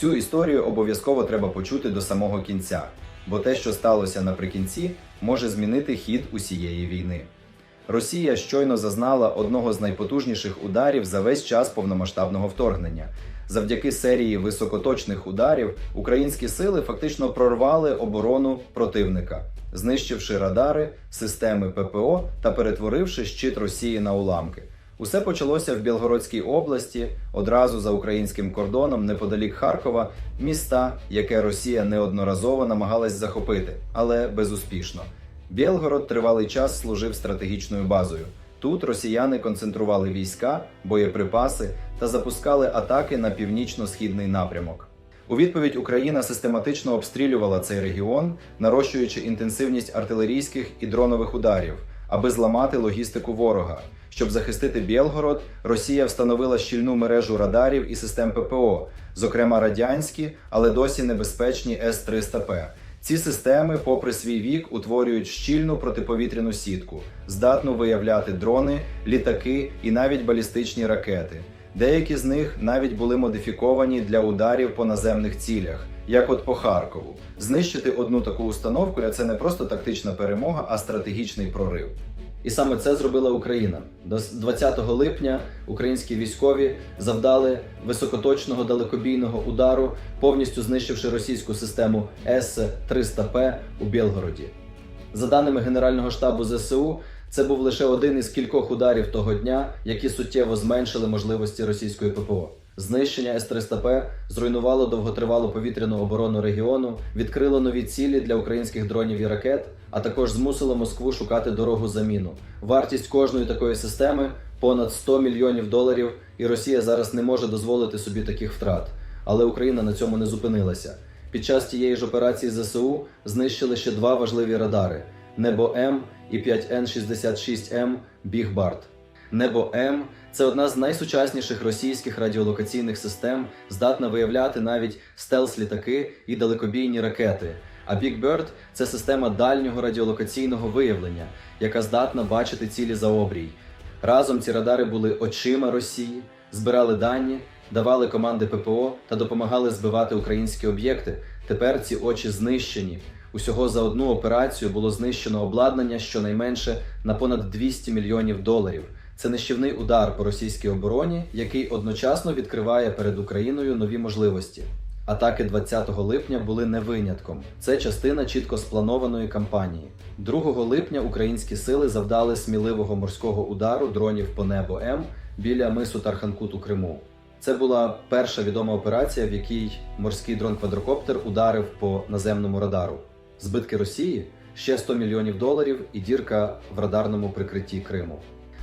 Цю історію обов'язково треба почути до самого кінця, бо те, що сталося наприкінці, може змінити хід усієї війни. Росія щойно зазнала одного з найпотужніших ударів за весь час повномасштабного вторгнення. Завдяки серії високоточних ударів українські сили фактично прорвали оборону противника, знищивши радари, системи ППО та перетворивши щит Росії на уламки. Усе почалося в Білгородській області, одразу за українським кордоном, неподалік Харкова, міста, яке Росія неодноразово намагалась захопити, але безуспішно. Білгород тривалий час служив стратегічною базою. Тут росіяни концентрували війська, боєприпаси та запускали атаки на північно-східний напрямок. У відповідь Україна систематично обстрілювала цей регіон, нарощуючи інтенсивність артилерійських і дронових ударів, аби зламати логістику ворога. Щоб захистити Білгород, Росія встановила щільну мережу радарів і систем ППО, зокрема радянські, але досі небезпечні С-300П. Ці системи, попри свій вік, утворюють щільну протиповітряну сітку, здатну виявляти дрони, літаки і навіть балістичні ракети. Деякі з них навіть були модифіковані для ударів по наземних цілях, як от по Харкову. Знищити одну таку установку це не просто тактична перемога, а стратегічний прорив. І саме це зробила Україна. До 20 липня українські військові завдали високоточного далекобійного удару, повністю знищивши російську систему С-300П у Білгороді. За даними Генерального штабу ЗСУ, це був лише один із кількох ударів того дня, які суттєво зменшили можливості російської ППО. Знищення С-300П зруйнувало довготривалу повітряну оборону регіону, відкрило нові цілі для українських дронів і ракет, а також змусило Москву шукати дорогу заміну. Вартість кожної такої системи понад 100 мільйонів доларів, і Росія зараз не може дозволити собі таких втрат. Але Україна на цьому не зупинилася. Під час тієї ж операції ЗСУ знищили ще два важливі радари: Небо М і 5Н66М Бігбард. Небо М це одна з найсучасніших російських радіолокаційних систем, здатна виявляти навіть стелс-літаки і далекобійні ракети. А Big Bird – це система дальнього радіолокаційного виявлення, яка здатна бачити цілі за обрій. Разом ці радари були очима Росії, збирали дані, давали команди ППО та допомагали збивати українські об'єкти. Тепер ці очі знищені. Усього за одну операцію було знищено обладнання щонайменше на понад 200 мільйонів доларів. Це нищівний удар по російській обороні, який одночасно відкриває перед Україною нові можливості. Атаки 20 липня були не винятком. Це частина чітко спланованої кампанії. 2 липня українські сили завдали сміливого морського удару дронів по небо М біля мису Тарханкут у Криму. Це була перша відома операція, в якій морський дрон-квадрокоптер ударив по наземному радару. Збитки Росії ще 100 мільйонів доларів і дірка в радарному прикритті Криму.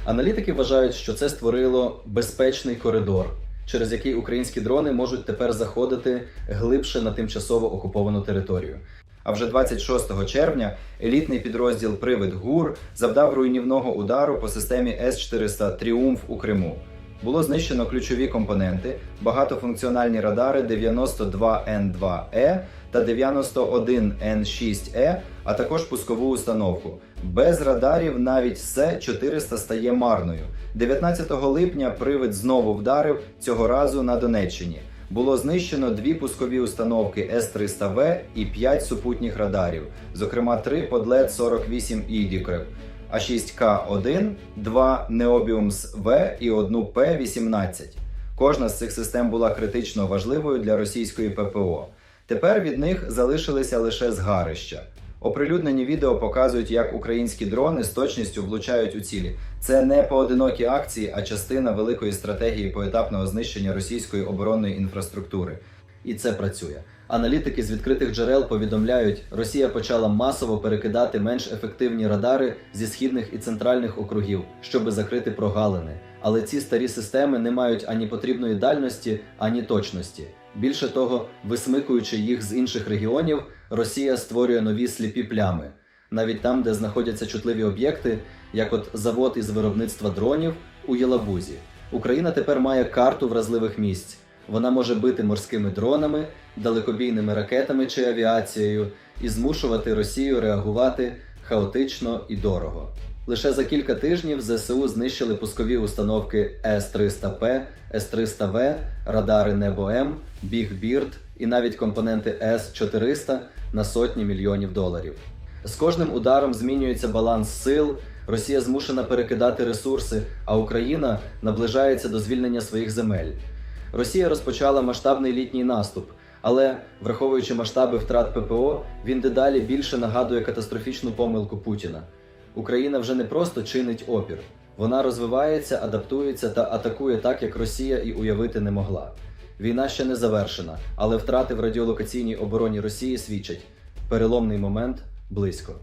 Аналітики вважають, що це створило безпечний коридор, через який українські дрони можуть тепер заходити глибше на тимчасово окуповану територію. А вже 26 червня елітний підрозділ Привид ГУР завдав руйнівного удару по системі С-400 Тріумф у Криму. Було знищено ключові компоненти, багатофункціональні радари 92Н2Е та 91Н6Е, а також пускову установку. Без радарів навіть С-400 стає марною. 19 липня привид знову вдарив цього разу на Донеччині. Було знищено дві пускові установки С-300В і 5 супутніх радарів, зокрема три подлет 48 Ідікреп, а 6К1, 2 Необіумс В і одну П-18. Кожна з цих систем була критично важливою для російської ППО. Тепер від них залишилися лише згарища. Оприлюднені відео показують, як українські дрони з точністю влучають у цілі. Це не поодинокі акції, а частина великої стратегії поетапного знищення російської оборонної інфраструктури. І це працює. Аналітики з відкритих джерел повідомляють, Росія почала масово перекидати менш ефективні радари зі східних і центральних округів, щоби закрити прогалини. Але ці старі системи не мають ані потрібної дальності, ані точності. Більше того, висмикуючи їх з інших регіонів, Росія створює нові сліпі плями. Навіть там, де знаходяться чутливі об'єкти, як от завод із виробництва дронів у Єлабузі. Україна тепер має карту вразливих місць. Вона може бити морськими дронами, далекобійними ракетами чи авіацією і змушувати Росію реагувати хаотично і дорого. Лише за кілька тижнів ЗСУ знищили пускові установки С-300П, С-300В, радари Небо-М, Біг-Бірд і навіть компоненти С-400 на сотні мільйонів доларів. З кожним ударом змінюється баланс сил, Росія змушена перекидати ресурси, а Україна наближається до звільнення своїх земель. Росія розпочала масштабний літній наступ, але, враховуючи масштаби втрат ППО, він дедалі більше нагадує катастрофічну помилку Путіна. Україна вже не просто чинить опір, вона розвивається, адаптується та атакує так, як Росія і уявити не могла. Війна ще не завершена, але втрати в радіолокаційній обороні Росії свідчать: переломний момент близько.